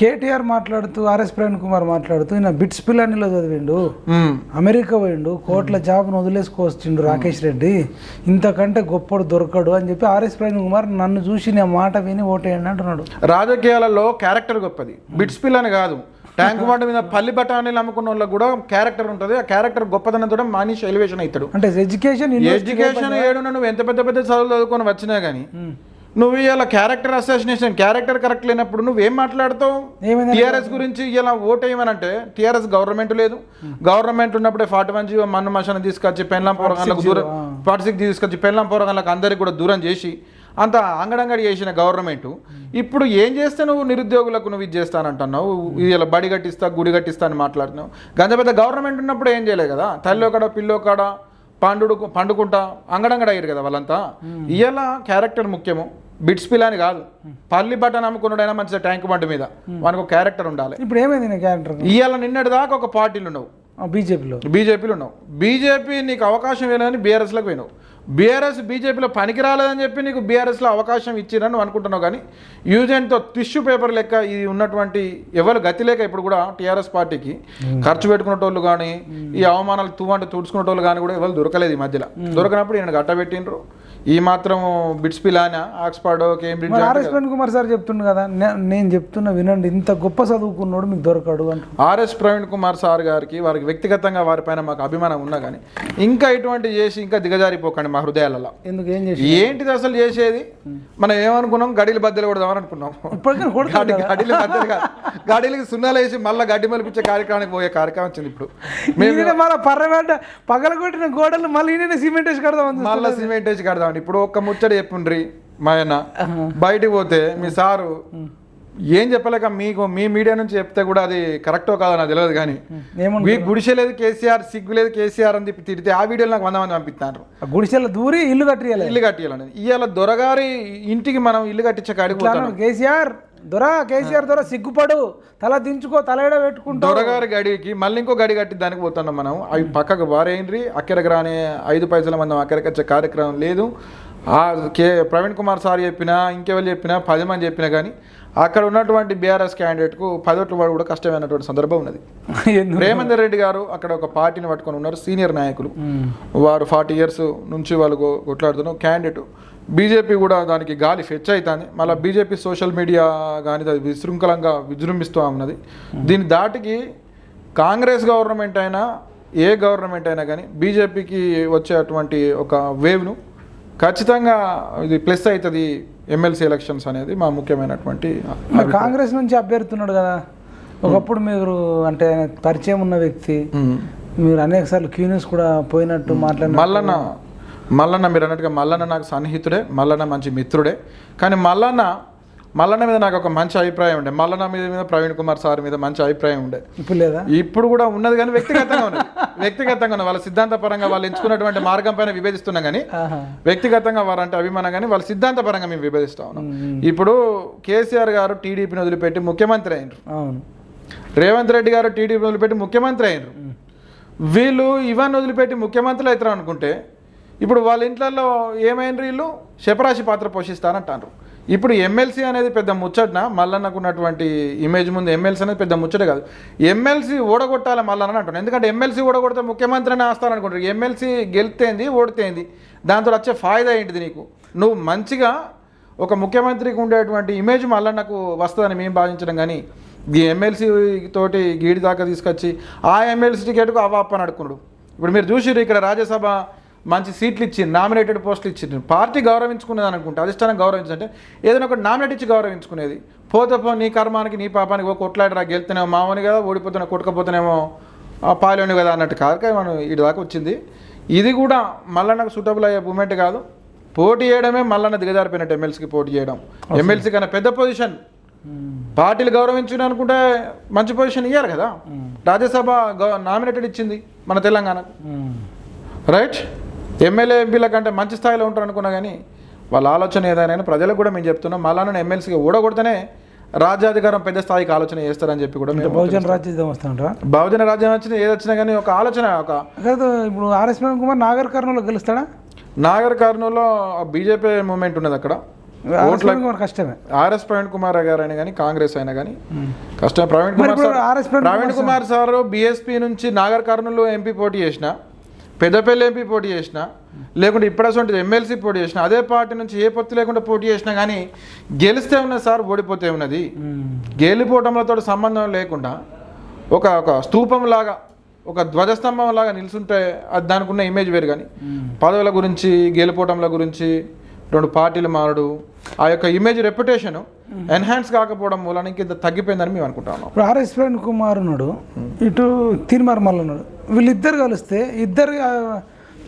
కేటీఆర్ మాట్లాడుతూ ఆర్ఎస్ ప్రవీణ్ కుమార్ మాట్లాడుతూ ఈయన బిట్స్ పిల్లనిలో చదివిండు. అమెరికా పోయిండు కోట్ల జాబ్ను వదిలేసుకొచ్చిండు రాకేష్ రెడ్డి. ఇంతకంటే గొప్పడు దొరకడు అని చెప్పి ఆర్ఎస్ ప్రవీణ్ కుమార్ నన్ను చూసి నా మాట విని ఓటేయండి అంటున్నాడు. రాజకీయాలలో క్యారెక్టర్ గొప్పది. బిట్స్ పిల్ అని కాదు. ట్యాంక్ బండ్ మీద పల్లి బఠానీలు అమ్ముకున్న వాళ్ళకి కూడా క్యారెక్టర్ ఉంటుంది. ఆ క్యారెక్టర్ గొప్పదనంతో మనిషి ఎలివేషన్ అవుతాడు అంటే ఎడ్యుకేషన్ ఎడ్యుకేషన్ ఏడు నువ్వు ఎంత పెద్ద పెద్ద చదువులు చదువుకొని వచ్చినా కానీ నువ్వు ఇలా క్యారెక్టర్ అసోసినేషన్ క్యారెక్టర్ కరెక్ట్ లేనప్పుడు నువ్వేం మాట్లాడతావు? టీఆర్ఎస్ గురించి ఇలా ఓట్ వేయమనంటే టీఆర్ఎస్ గవర్నమెంట్ లేదు. గవర్నమెంట్ ఉన్నప్పుడే ఫార్టీ వన్ జీవో మన్ను మషాన్ని తీసుకొచ్చి పెన్లాం పోరగాళ్ళకు దూరం ఫార్టీ సిక్స్ తీసుకొచ్చి పెన్లాం పోరగాళ్ళకి అందరికి కూడా దూరం చేసి అంత అంగడంగడి చేసిన గవర్నమెంట్ ఇప్పుడు ఏం చేస్తే నువ్వు నిరుద్యోగులకు నువ్వు ఇది చేస్తానంటున్నావు? ఇలా బడి కట్టిస్తా గుడి కట్టిస్తా అని మాట్లాడుతున్నావు. గంత పెద్ద గవర్నమెంట్ ఉన్నప్పుడు ఏం చేయలేదు కదా? తల్లి కాడ పిల్లో కాడ పండుడు పండుకుంటా అంగడంగడ అయ్యారు కదా వాళ్ళంతా. ఇవాళ క్యారెక్టర్ ముఖ్యము. బిట్స్ పిల్లని కాదు. పల్లి బట్టన్ అమ్ముకున్నాడైనా మంచిగా ట్యాంక్ బండి మీద. మనకు ఒక క్యారెక్టర్ ఉండాలి. ఇప్పుడు ఏమైంది నా క్యారెక్టర్? ఇవాళ నిన్నటి దాకా ఒక పార్టీలు ఉండవు. బీజేపీలో? బీజేపీలో ఉన్నావు బీజేపీ నీకు అవకాశం ఇవ్వలేదని బీఆర్ఎస్లోకి పోయినావు. బీఆర్ఎస్ బీజేపీలో పనికి రాలేదని చెప్పి నీకు బీఆర్ఎస్లో అవకాశం ఇచ్చిరని నువ్వు అనుకుంటున్నావు కానీ యూజ్ అండ్తో టిష్యూ పేపర్ లెక్క ఇది ఉన్నటువంటి ఎవరు గతి లేక ఇప్పుడు కూడా టీఆర్ఎస్ పార్టీకి ఖర్చు పెట్టుకునేటోళ్ళు కానీ ఈ అవమానాలు తూవంటే తుడుచుకునేటోళ్ళు కానీ కూడా ఎవరు దొరకలేదు ఈ మధ్యలో. దొరకనప్పుడు ఈయన గట్టబెట్టిండ్రు. ఈ మాత్రం BITS పిలానా Oxford Cambridge RS Praveen Kumar sir చెప్తుండు కదా నేను చెప్తున్నా వినండి ఇంత గొప్ప చదువుకున్నాడు మీకు దొరకడు అంటు. ఆర్ఎస్ ప్రవీణ్ కుమార్ సార్ గారికి వారికి వ్యక్తిగతంగా వారిపైన మాకు అభిమానం ఉన్నా కానీ ఇంకా ఇటువంటి చేసి ఇంకా దిగజారిపోకండి మా హృదయాలలో. ఎందుకు ఏం చేసి ఏంటిది అసలు చేసేది? మనం ఏమనుకున్నాం గడిలు బద్దలు కొడదామని అనుకున్నాం గడిలు బద్దలు కాదు. గడిలకి సున్నాలు వేసి మళ్ళీ గడ్డి మలిపించే కార్యక్రమానికి పోయే కార్యక్రమం వచ్చింది ఇప్పుడు. ఈయన మళ్ళీ పర్రబెట్ట పగలగొట్టిన గోడలు మళ్ళీ సిమెంట్ వేసి కడదాం మళ్ళీ సిమెంట్ వేసి కడదామని ఇప్పుడు ఒక్క ముచ్చట చెప్పుండ్రి మా ఆయన బయటికి పోతే మీ సారు ఏం చెప్పలేక మీకు మీ మీడియా నుంచి చెప్తే కూడా అది కరెక్టో కాదో నాకు తెలియదు కానీ మీ గుడిసె లేదు కేసీఆర్ సిగ్గు లేదు కేసీఆర్ అని చెప్పి తిడితే ఆ వీడియోలు నాకు వంద మంది పంపిస్తారు గుడిసెల దూరి ఇల్లు కట్టియాలి ఇల్లు కట్టియాలని ఇవాళ దొరగారి ఇంటికి మనం ఇల్లు కట్టించే కాడికి కేసీఆర్. దొర కేసీఆర్ దొర సిగ్గుపడు. తల దించుకో తలెడ పెట్టుకుంటా దొరగారి గడికి మళ్ళీ ఇంకో గడి కట్టి దానికి పోతున్నాం మనం. అవి పక్కకు వారేయండ్రి అక్కడికి రాని ఐదు పైసల మంది అక్కడికి వచ్చే కార్యక్రమం లేదు. ఆ కే ప్రవీణ్ కుమార్ సార్ చెప్పినా ఇంకెవరు చెప్పినా పది మంది చెప్పినా కానీ అక్కడ ఉన్నటువంటి బీఆర్ఎస్ క్యాండిడేట్కు పదోట్లు వాడు కూడా కష్టమైనటువంటి సందర్భం ఉన్నది? రేవంత్ రెడ్డి గారు అక్కడ ఒక పార్టీని పట్టుకొని ఉన్నారు సీనియర్ నాయకులు. వారు ఫార్టీ ఇయర్స్ నుంచి వాళ్ళు కొట్లాడుతున్నారు. క్యాండిడేట్ బీజేపీ కూడా దానికి గాలి ఫెచ్ అవుతుంది మళ్ళీ బీజేపీ సోషల్ మీడియా కానీ అది విశృంఖలంగా విజృంభిస్తూ ఉన్నది. దీని దాటికి కాంగ్రెస్ గవర్నమెంట్ అయినా ఏ గవర్నమెంట్ అయినా కానీ బీజేపీకి వచ్చేటువంటి ఒక వేవ్ను ఖచ్చితంగా ఇది ప్లస్ అవుతుంది ఎమ్మెల్సీ ఎలక్షన్స్ అనేది మా ముఖ్యమైనటువంటి కాంగ్రెస్ నుంచి అభ్యర్థున్నాడు కదా. ఒకప్పుడు మీరు అంటే పరిచయం ఉన్న వ్యక్తి. మీరు అనేక సార్లు క్యూనిస్ కూడా పోయినట్టు మాట్లాడిన మల్లన్న మల్లన్న మీరు అన్నట్టుగా మల్లన్న నాకు సన్నిహితుడే మల్లన్న మంచి మిత్రుడే. కానీ మల్లన్న మల్లన్న మీద నాకు ఒక మంచి అభిప్రాయం ఉండే. మల్లన్న మీద మీద ప్రవీణ్ కుమార్ సార్ మీద మంచి అభిప్రాయం ఉండే. ఇప్పుడు లేదా? ఇప్పుడు కూడా ఉన్నది కానీ వ్యక్తిగతంగా ఉన్నది. వ్యక్తిగతంగా ఉన్నది. వాళ్ళ సిద్ధాంతపరంగా వాళ్ళు ఎంచుకున్నటువంటి మార్గం పైన విభేదిస్తున్నాం కానీ. వ్యక్తిగతంగా వారంటే అభిమానం కానీ వాళ్ళ సిద్ధాంతపరంగా మేము విభేదిస్తా ఉన్నాం. ఇప్పుడు కేసీఆర్ గారు టీడీపీని వదిలిపెట్టి ముఖ్యమంత్రి అయినరు. రేవంత్ రెడ్డి గారు టీడీపీ వదిలిపెట్టి ముఖ్యమంత్రి అయినరు. వీళ్ళు ఇవన్నీ వదిలిపెట్టి ముఖ్యమంత్రులు అవుతారు అనుకుంటే ఇప్పుడు వాళ్ళ ఇంట్లలో ఏమైంది వీళ్ళు? శపరాశి పాత్ర పోషిస్తారంటారు ఇప్పుడు ఎమ్మెల్సీ అనేది పెద్ద ముచ్చటన? మల్లన్నకు ఉన్నటువంటి ఇమేజ్ ముందు ఎమ్మెల్సీ అనేది పెద్ద ముచ్చట కాదు. ఎమ్మెల్సీ ఓడగొట్టాలి మల్లన్న అంటున్నాను ఎందుకంటే ఎమ్మెల్సీ ఓడగొడితే ముఖ్యమంత్రిని వస్తారనుకుంటారు ఎమ్మెల్సీ గెలితేంది ఓడితేంది? దాంతో వచ్చే ఫాయిదా ఏంటిది నీకు? నువ్వు మంచిగా ఒక ముఖ్యమంత్రికి ఉండేటువంటి ఇమేజ్ మల్లన్నకు వస్తుందని మేము భావించడం కానీ ఈ ఎమ్మెల్సీ తోటి గీడి దాకా తీసుకొచ్చి ఆ ఎమ్మెల్సీ టికెట్కు అవాపని అడుకున్నాడు ఇప్పుడు మీరు చూసిర్రు ఇక్కడ రాజ్యసభ మంచి సీట్లు ఇచ్చింది నామినేటెడ్ పోస్టులు ఇచ్చింది పార్టీ గౌరవించుకునేది అనుకుంటే. అధిష్టానం గౌరవించంటే ఏదైనా ఒకటి నామినేట్ ఇచ్చి గౌరవించుకునేది. పోతే పో నీ కర్మానికి నీ పాపానికి ఓ కొట్లాడరా గెలుతున్నావు మామని కదా ఓడిపోతున్నా కొట్టుకపోతున్నామో ఆ పాలోని కదా అన్నట్టు కాదు మనం ఇటు దాకా వచ్చింది. ఇది కూడా మళ్ళీ నాకు సూటబుల్ అయ్యే మూమెంట్ కాదు. పోటీ చేయడమే మళ్ళీ దిగజారిపోయినట్టు ఎమ్మెల్సీకి పోటీ చేయడం. ఎమ్మెల్సీ కన్నా పెద్ద పొజిషన్ పార్టీలు గౌరవించిన అనుకుంటే మంచి పొజిషన్ ఇయ్యారు కదా. రాజ్యసభ నామినేటెడ్ ఇచ్చింది మన తెలంగాణకు రైట్ ఎమ్మెల్యే ఎంపీల కంటే మంచి స్థాయిలో ఉంటారు అనుకున్నా కానీ వాళ్ళ ఆలోచన ఏదైనా ప్రజలకు కూడా మేము చెప్తున్నాం మళ్ళా ఎమ్మెల్సీగా ఓడగొడితేనే రాజ్యాధికారం పెద్ద స్థాయికి ఆలోచన చేస్తారని చెప్పి కూడా మేము బహుజన రాజ్యం వస్తాంటారా బహుజన రాజ్యం వచ్చిన ఏది వచ్చినా కానీ ఒక ఆలోచన ఒక ఇప్పుడు ఆర్ఎస్ కుమార్ నాగర్ కర్నూలు గెలుస్తాడా? నాగర్ కర్నూలులో బీజేపీ మూమెంట్ ఉన్నది అక్కడ. ఆర్ఎస్ ప్రవీణ్ కుమార్ కష్టమే. ఆర్ఎస్ ప్రవీణ్ కుమార్ గారు అయినా కానీ కాంగ్రెస్ అయినా కానీ కష్టం. ప్రవీణ్ మరి కుమార్ ప్రవీణ్ కుమార్ సార్ బీఎస్పీ నుంచి నాగర్ కర్నూలు ఎంపీ పోటీ చేసిన పెద్దపల్లి ఎంపీ పోటీ చేసిన లేకుంటే ఇప్పుడసంటి ఎమ్మెల్సీ పోటీ చేసిన అదే పార్టీ నుంచి ఏ పొత్తు లేకుండా పోటీ చేసినా కానీ గెలిస్తే ఉన్నది సార్ ఓడిపోతే ఉన్నది. గెలిపోవటంలతో సంబంధం లేకుండా ఒక ఒక స్తూపం లాగా ఒక ధ్వజస్తంభం లాగా నిల్చుంటే అది దానికి ఉన్న ఇమేజ్ వేరు కానీ పదవుల గురించి గెలిపోవటంల గురించి రెండు పార్టీలు మారడు. ఆ యొక్క ఇమేజ్ రెప్యుటేషన్ ఎన్హాన్స్ కాకపోవడం మూలన ఇంత తగ్గిపోయిందని మేము అనుకుంటాము ఇప్పుడు ఆర్ఎస్ ప్రవీణ్ కుమార్ ఉన్నాడు ఇటు తీర్మార్ మల్ల ఉన్నాడు. వీళ్ళిద్దరు కలిస్తే ఇద్దరు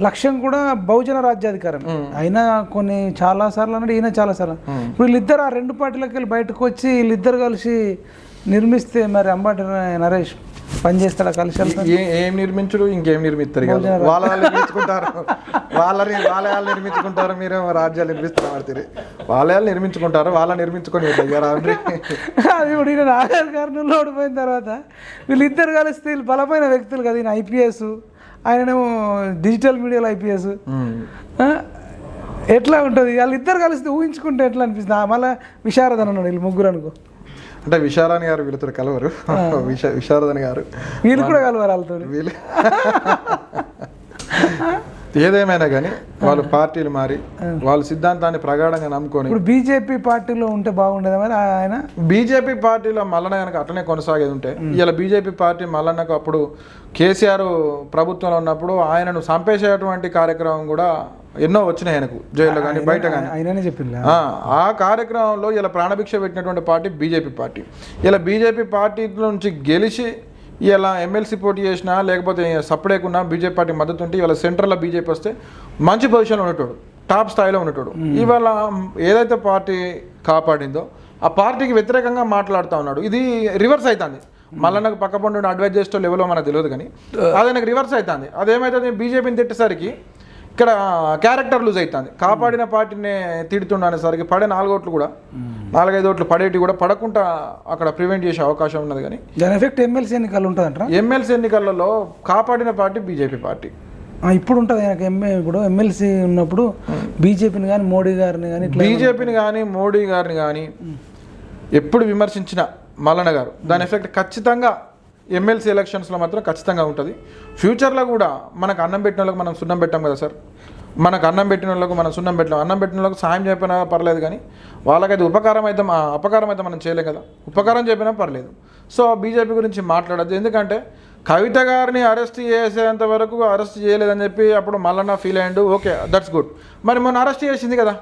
లక్ష్యం కూడా బహుజన రాజ్యాధికారం. అయినా కొన్ని చాలా సార్లు అన్నాడు ఈయన చాలా సార్లు ఇప్పుడు వీళ్ళిద్దరు ఆ రెండు పార్టీలకు వెళ్ళి బయటకు వచ్చి వీళ్ళిద్దరు కలిసి నిర్మిస్తే మరి అంబాటి నరేష్ పనిచేస్తాడా కలిసి వెళ్తాడు? ఏ- ఏం నిర్మించడు? ఇంకేం నిర్మిస్తారు. వాళ్ళ వాళ్ళు నిర్మించుకుంటారు. వాళ్ళని వాళ్ళ వాళ్ళు నిర్మించుకుంటారు. మీరు రాజ్యాలు నిర్మిస్తారు పడుతుంది వాళ్ళ వాళ్ళు నిర్మించుకుంటారు. వాళ్ళ నిర్మించుకొని అది కూడా ఈయన నాగర్ కర్నూలులో ఓడిపోయిన తర్వాత వీళ్ళిద్దరు కలిస్తే వీళ్ళు బలమైన వ్యక్తులు కదా ఈయన ఐపీఎస్. ఆయనేమో డిజిటల్ మీడియాలో ఐపీఎస్. ఎట్లా ఉంటుంది? వాళ్ళిద్దరు కలిస్తే ఊహించుకుంటే ఎట్లా అనిపిస్తుంది? ఆ, మళ్ళా విశారదన్ వీళ్ళు ముగ్గురు అనుకో. అంటే విశారాణి గారు వీళ్ళతో కలవరు. విశ విశారదని గారు. వీళ్ళు కూడా కలవారు వాళ్ళతో వీళ్ళు ఏదేమైనా కానీ వాళ్ళు పార్టీలు మారి వాళ్ళ సిద్ధాంతాన్ని ప్రగాఢంగా నమ్ముకొని ఇప్పుడు బీజేపీ పార్టీలో ఉంటే బాగుండేదా మరి ఆయన? బీజేపీ పార్టీలో మల్లన్న కనుక అట్లనే కొనసాగేది ఉంటే ఇలా బీజేపీ పార్టీ మల్లన్నకు అప్పుడు కేసీఆర్ ప్రభుత్వంలో ఉన్నప్పుడు ఆయనను చంపేసేటువంటి కార్యక్రమం కూడా ఎన్నో వచ్చినాయి ఆయనకు జైల్లో కానీ బయట కానీ. ఆయననే చెప్పింది ఆ, ఆ కార్యక్రమంలో ఇలా ప్రాణభిక్ష పెట్టినటువంటి పార్టీ బీజేపీ పార్టీ. ఇలా బీజేపీ పార్టీ నుంచి గెలిచి ఇలా ఎమ్మెల్సీ పోటీ చేసినా లేకపోతే సపరేకున్నా బీజేపీ పార్టీ మద్దతు ఉంటే ఇవాళ సెంట్రల్లో బీజేపీ వస్తే మంచి పొజిషన్లో ఉండేటోడు టాప్ స్థాయిలో ఉండేటోడు ఇవాళ ఏదైతే పార్టీ కాపాడిందో ఆ పార్టీకి వ్యతిరేకంగా మాట్లాడుతూ ఉన్నాడు. ఇది రివర్స్ అవుతుంది మళ్ళీ నాకు పక్క పండు అడ్వైజ్ చేసే లెవెల్లో మనకు తెలియదు కానీ అది నాకు రివర్స్ అవుతుంది అదేమైతుంది? బీజేపీని తిట్టేసరికి ఇక్కడ క్యారెక్టర్ లూజ్ అవుతుంది కాపాడిన పార్టీని తిడుతుండనేసరికి పడే నాలుగు ఓట్లు కూడా నాలుగైదు ఓట్లు పడేటి కూడా పడకుండా అక్కడ ప్రివెంట్ చేసే అవకాశం ఉన్నది కానీ దాని ఎఫెక్ట్ ఎమ్మెల్సీ ఎన్నికలు ఉంటుందంటారా? ఎమ్మెల్సీ ఎన్నికలలో కాపాడిన పార్టీ బీజేపీ పార్టీ. ఇప్పుడు ఉంటుంది ఆయనకు ఎంఏ ఇప్పుడు ఎమ్మెల్సీ ఉన్నప్పుడు బీజేపీని కానీ మోడీ గారిని కానీ బీజేపీని కానీ మోడీ గారిని కానీ ఎప్పుడు విమర్శించిన మల్లన్న గారు దాని ఎఫెక్ట్ ఖచ్చితంగా ఎమ్మెల్సీ ఎలక్షన్స్లో మాత్రం ఖచ్చితంగా ఉంటుంది. ఫ్యూచర్లో కూడా మనకు అన్నం పెట్టిన వాళ్ళకి మనం సున్నం పెట్టాం కదా సార్? మనకు అన్నం పెట్టిన వాళ్ళకు మనం సున్నం పెట్టాం అన్నం పెట్టిన వాళ్ళకి సాయం చెప్పినా పర్లేదు కానీ వాళ్ళకైతే ఉపకారం అయితే అపకారం అయితే మనం చేయలేం కదా. ఉపకారం చెప్పినా పర్లేదు. సో బీజేపీ గురించి మాట్లాడద్దు. ఎందుకంటే కవిత గారిని అరెస్ట్ చేసేంత వరకు అరెస్ట్ చేయలేదని చెప్పి అప్పుడు మల్లన్న ఫీల్ అయ్యిండు. ఓకే దట్స్ గుడ్ మరి మొన్న అరెస్ట్ చేసింది కదా?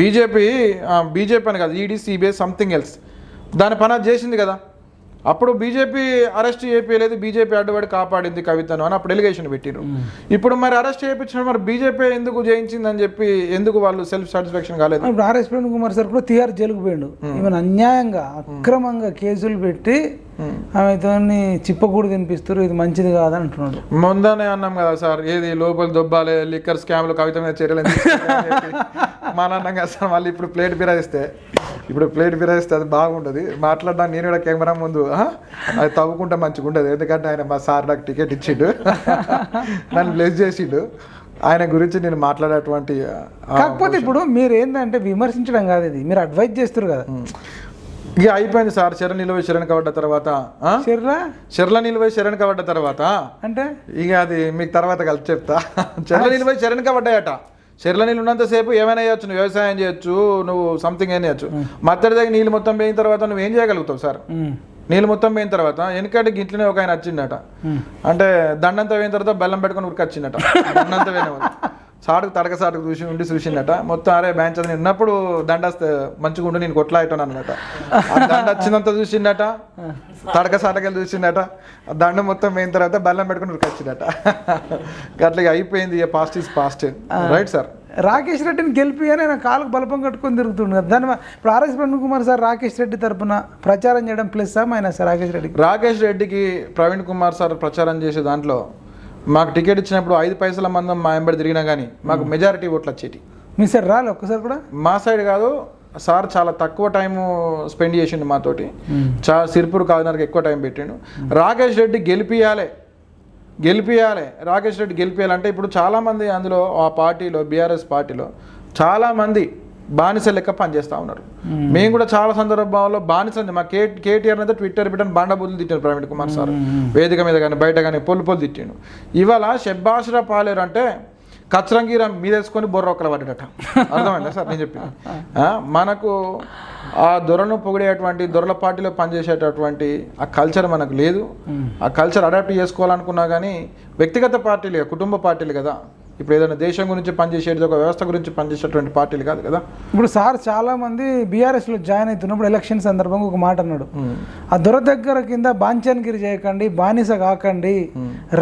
బీజేపీ బీజేపీ అని కాదు ఈడీ సిబిఐ సంథింగ్ ఎల్స్ దాని పని చేసింది కదా? అప్పుడు బీజేపీ అరెస్ట్ చేయలేదు బీజేపీ అడ్డుపడి కాపాడింది కవితను అని అప్పుడు ఎలిగేషన్ పెట్టిరు ఇప్పుడు మరి అరెస్ట్ చేయించిన మరి బీజేపీ ఎందుకు జయించిందని చెప్పి ఎందుకు వాళ్ళు సెల్ఫ్ సాటిస్ఫాక్షన్ కాలేదు? ఇప్పుడు ఆర్ఎస్ ప్రవీణ్ కుమార్ సార్ కూడా తిహార్ జైలుకు పోయిండు. ఈమెను అన్యాయంగా అక్రమంగా కేసులు పెట్టి ఆమెతో చిప్పకూడు తినిపిస్తారు ఇది మంచిది కాదని అంటున్నాడు ముందనే అన్నాం కదా సార్ ఏది లోపల దొబ్బాలి లిక్కర్ స్కామ్లు కవిత మీద చర్యలు అన్నాం కదా సార్ మళ్ళీ ఇప్పుడు ప్లేట్ ఫిరాయిస్తే ఇప్పుడు ప్లేట్ ఫిరాయిస్తే అది బాగుంటుంది. మాట్లాడడానికి నేను కూడా కెమెరా ముందు అది తవ్వుకుంటే మంచిగా ఉంటుంది ఎందుకంటే ఆయన మా సార్ నాకు టికెట్ ఇచ్చిండు. నన్ను బ్లెస్ చేసిండు. ఆయన గురించి నేను మాట్లాడేటువంటి కాకపోతే ఇప్పుడు మీరు ఏంటంటే విమర్శించడం కాదు ఇది మీరు అడ్వైజ్ చేస్తారు కదా. ఇక అయిపోయింది సార్. శరణ్ నిలువ శరణ్ కబడ్డ తర్వాత ఆ? సరేరా శర్ల నిలువ శరణ్ కబడ్డ తర్వాత. అంటే? ఇక అది మీకు తర్వాత కలిసి చెప్తా. చెర్ల నీళ్ళు పోయి చెరణక పడ్డాయట చెర్ల నీళ్ళు ఉన్నంతసేపు ఏమైనా చేయొచ్చు నువ్వు వ్యవసాయం చేయొచ్చు నువ్వు సంథింగ్ ఏం చేయొచ్చు. మత్తడి దగ్గర నీళ్ళు మొత్తం పోయిన తర్వాత నువ్వు ఏం చేయగలుగుతావు సార్? నీళ్ళు మొత్తం పోయిన తర్వాత వెనకటి గింట్లోనే ఒక ఆయన వచ్చిందట అంటే దండంతా పోయిన తర్వాత బెల్లం పెట్టుకొని ఉరికొచ్చిందట దండంతా పోయిన. సాటుకు తడక సాటుకు చూసి ఉండి చూసిండట మొత్తం అరే బ్యాంచ్ అది ఉన్నప్పుడు దండ వస్తే మంచిగా ఉండి నేను కొట్లాయిటాను అన్నట ఆ దండ వచ్చినంత చూసిండట తడక సాటకెళ్ళి చూసిండట ఆ దండ మొత్తం పోయిన తర్వాత బెల్లం పెట్టుకుని ఉరికొచ్చిండట అట్లా అయిపోయింది past is past right sir Rakesh రెడ్డిని గెలిపి అని ఆయన కాలుకు బలపం కట్టుకొని తిరుగుతుండు కదా. దాని ఇప్పుడు ఆర్ఎస్ ప్రవీణ్ కుమార్ సార్ రాకేష్ రెడ్డి తరపున ప్రచారం చేయడం ప్లస్ మైనస్ రాకేష్ రెడ్డికి? రాకేష్ రెడ్డికి ప్రవీణ్ కుమార్ సార్ ప్రచారం చేసే దాంట్లో మాకు టికెట్ ఇచ్చినప్పుడు ఐదు పైసల మందం మా ఎంబడి తిరిగినా కానీ మాకు మెజారిటీ ఓట్లు వచ్చేటి. మీ సార్ రాలే ఒక్కసారి కూడా? మా సైడ్ కాదు సార్ చాలా తక్కువ టైం స్పెండ్ చేసిండు మాతోటి. చా సిరిపూర్ కాదినరకు ఎక్కువ టైం పెట్టిండు. రాకేష్ రెడ్డి గెలిపియాలి. గెలిపియాలి. రాకేష్ రెడ్డి గెలిపియాలంటే ఇప్పుడు చాలామంది అందులో ఆ పార్టీలో బీఆర్ఎస్ పార్టీలో చాలామంది బానిస లెక్క పనిచేస్తూ ఉన్నారు. మేము. కూడా చాలా సందర్భాల్లో బానిస మా కే కేటీఆర్ అయితే ట్విట్టర్ పెట్టని బండబుద్ధులు తిట్టారు ప్రవీణ్ కుమార్ సార్. వేదిక మీద కానీ బయట కానీ పొల్లు పొల్లు తిట్టిండు. ఇవాళ షెబ్బాషరా పాలేరు అంటే కచ్చరంగీర మీద వేసుకొని బొర్ర ఒక్కల పడ్డట. అర్థమైందా సార్? నేను చెప్పి మనకు ఆ దొరను పొగిడేటువంటి దొరల పార్టీలో పనిచేసేటటువంటి ఆ కల్చర్ మనకు లేదు. ఆ కల్చర్ అడాప్ట్ చేసుకోవాలనుకున్నా కానీ వ్యక్తిగత పార్టీలు కుటుంబ పార్టీలు కదా. ఇప్పుడు ఏదైనా దేశం గురించి పనిచేసేది ఒక వ్యవస్థ గురించి పనిచేసేటువంటి పార్టీలు కాదు కదా. ఇప్పుడు సార్ చాలా మంది బీఆర్ఎస్లో జాయిన్ అవుతున్నప్పుడు ఎలక్షన్ సందర్భంగా ఒక మాట అన్నాడు. ఆ దొర దగ్గర కింద బాంచన్గిరి చేయకండి బానిస కాకండి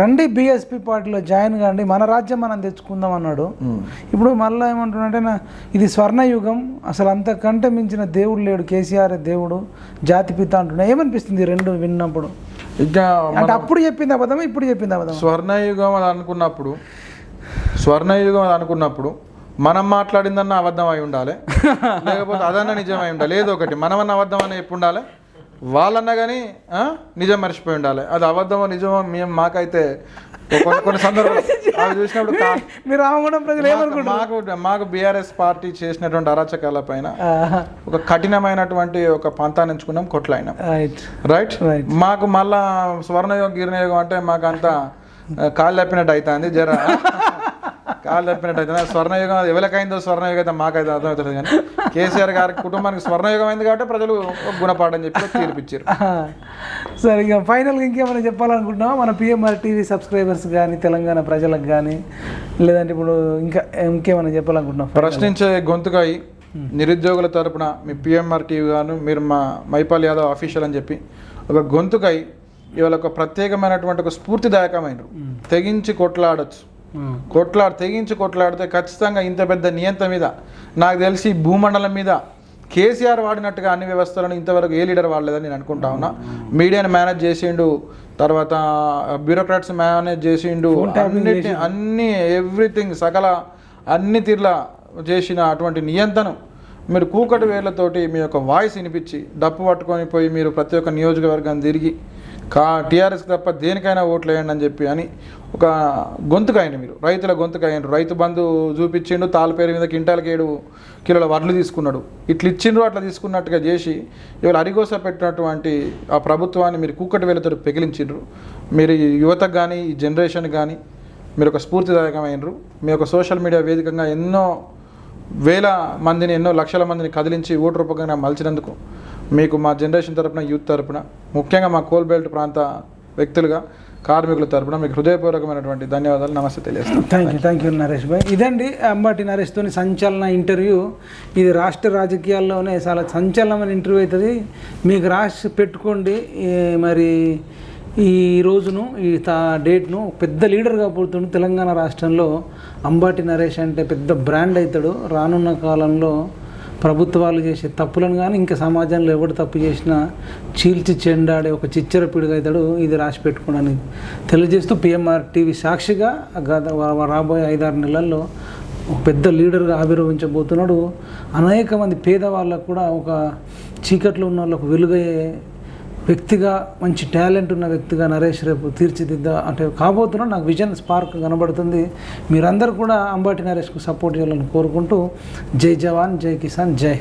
రండి బీఎస్పీ పార్టీలో జాయిన్ కాండి మన రాజ్యం మనం తెచ్చుకుందాం అన్నాడు. ఇప్పుడు మళ్ళీ ఏమంటున్నాడంటే ఇది స్వర్ణయుగం అసలు అంతకంటే మించిన దేవుడు లేడు కేసీఆర్ దేవుడు జాతిపిత అంటున్నా ఏమనిపిస్తుంది రెండు విన్నప్పుడు? ఇక అంటే అప్పుడు చెప్పింది అబద్ధం ఇప్పుడు చెప్పింది అబద్ధం స్వర్ణయుగం అది అనుకున్నప్పుడు స్వర్ణయుగం అనుకున్నప్పుడు మనం మాట్లాడిందన్న అబద్ధం అయి ఉండాలి. లేకపోతే అదన్న నిజం అయి ఉండాలి. ఏదో ఒకటి. మనమన్న అబద్ధం అని ఎప్పుడు ఉండాలి? వాళ్ళన్నా కానీ నిజం మర్చిపోయి ఉండాలి. అది అబద్ధమో నిజమో మేము మాకైతే కొన్ని కొన్ని సందర్భాలు అవి చూసినప్పుడు మీరు రామగుండం ప్రజలు మాకు- మాకు మాకు బీఆర్ఎస్ పార్టీ చేసినటువంటి అరాచకాల పైన. ఒక కఠినమైనటువంటి ఒక పంతాన్ని ఎంచుకున్నాం కొట్లాయినాం రైట్. మాకు మళ్ళా స్వర్ణయోగం గిరినయోగం అంటే మాకు అంతా కాళ్ళు తప్పినట్టు అవుతుంది జర కాళ్ళు తప్పినట్టు అవుతుంది స్వర్ణయుగం ఎవరికైందో స్వర్ణయుగం అయితే మాకైతే అర్థమవుతుంది కానీ కేసీఆర్ గారి కుటుంబానికి స్వర్ణయుగం అయింది కాబట్టి ప్రజలు గుణపాఠం చెప్పి తీర్పిచ్చారు. సరే ఇక ఫైనల్గా ఇంకేమైనా చెప్పాలనుకుంటున్నావా? మన పిఎంఆర్ టీవీ సబ్స్క్రైబర్స్ కానీ తెలంగాణ ప్రజలకు కానీ లేదంటే ఇప్పుడు ఇంకా ఇంకేమైనా చెప్పాలనుకుంటున్నాం ప్రశ్నించే గొంతుకై నిరుద్యోగుల తరపున మీ పిఎంఆర్ టీవీ గాను మీరు మా మైపాల్ యాదవ్ అఫీషియల్ అని చెప్పి ఒక గొంతుకై ఇవాళ ఒక ప్రత్యేకమైనటువంటి ఒక స్ఫూర్తిదాయకమైన తెగించి కొట్లాడొచ్చు. కొట్లాడు తెగించి కొట్లాడితే ఖచ్చితంగా ఇంత పెద్ద నియంత మీద నాకు తెలిసి భూమండలం మీద కేసీఆర్ వాడినట్టుగా అన్ని వ్యవస్థలను ఇంతవరకు ఏ లీడర్ వాడలేదని నేను అనుకుంటా ఉన్నా. మీడియాని మేనేజ్ చేసిండు తర్వాత బ్యూరోక్రాట్స్ మేనేజ్ చేసిండు అన్నిటి అన్ని ఎవ్రీథింగ్ సకల అన్ని తీర్ల చేసిన అటువంటి నియంత్రణ. మీరు కూకటి వేళ్ళతోటి మీ యొక్క వాయిస్ వినిపించి డప్పు పట్టుకొని పోయి మీరు ప్రతి ఒక్క నియోజకవర్గం తిరిగి కా టీఆర్ఎస్కి తప్ప దేనికైనా ఓట్లు వేయండి అని చెప్పి అని ఒక గొంతుకయ్యండి మీరు. రైతుల గొంతుకయ్యండి రైతు బంధు చూపించిండు తాళ్ళ పేరు మీద కింటాలకి ఏడు కిలోల వడ్లు తీసుకున్నాడు. ఇట్లా ఇచ్చిండ్రు అట్లా తీసుకున్నట్టుగా చేసి ఇవాళ అరిగోస పెట్టినటువంటి ఆ ప్రభుత్వాన్ని మీరు కూకటి వేలతో పెగిలించిండ్రు. మీరు ఈ యువతకు కానీ ఈ జనరేషన్కి కానీ మీరు ఒక స్ఫూర్తిదాయకమైనరు మీ యొక్క సోషల్ మీడియా వేదికగా ఎన్నో వేల మందిని ఎన్నో లక్షల మందిని కదిలించి ఓటు రూపకంగా మలిచినందుకు మీకు మా జనరేషన్ తరపున యూత్ తరపున ముఖ్యంగా మా కోల్ బెల్ట్ ప్రాంత వ్యక్తులుగా కార్మికుల తరపున మీకు హృదయపూర్వకమైనటువంటి ధన్యవాదాలు. నమస్తే తెలియజేస్తాను thank you thank you Naresh భాయ్. ఇదండి అంబాటి నరేష్తో సంచలన ఇంటర్వ్యూ ఇది రాష్ట్ర రాజకీయాల్లోనే చాలా సంచలనమైన ఇంటర్వ్యూ అవుతుంది మీకు రాసి పెట్టుకోండి. మరి ఈ రోజును ఈ తా డేట్ను పెద్ద లీడర్గా పుడుతుండు తెలంగాణ రాష్ట్రంలో అంబాటి నరేష్ అంటే పెద్ద బ్రాండ్ అవుతాడు. రానున్న కాలంలో ప్రభుత్వాలు చేసే తప్పులను కానీ ఇంకా సమాజంలో ఎవడు తప్పు చేసినా చీల్చి చెండాడే ఒక చిచ్చర పిడుగైతాడు ఇది రాసి పెట్టుకోవడానికి తెలియజేస్తూ పిఎంఆర్ టీవీ సాక్షిగా గత రాబోయే ఐదారు నెలల్లో ఒక పెద్ద లీడర్గా ఆవిర్భవించబోతున్నాడు. అనేక మంది పేదవాళ్ళకు కూడా ఒక చీకట్లో ఉన్న వాళ్ళకు వెలుగయ్యే వ్యక్తిగా మంచి టాలెంట్ ఉన్న వ్యక్తిగా నరేష్ రేపు తీర్చిదిద్దా అంటే కాబోతున్నా నాకు విజన్ స్పార్క్ కనబడుతుంది. మీరందరూ కూడా అంబాటి నరేష్కు సపోర్ట్ చేయాలని కోరుకుంటూ జై జవాన్ జై కిసాన్ జై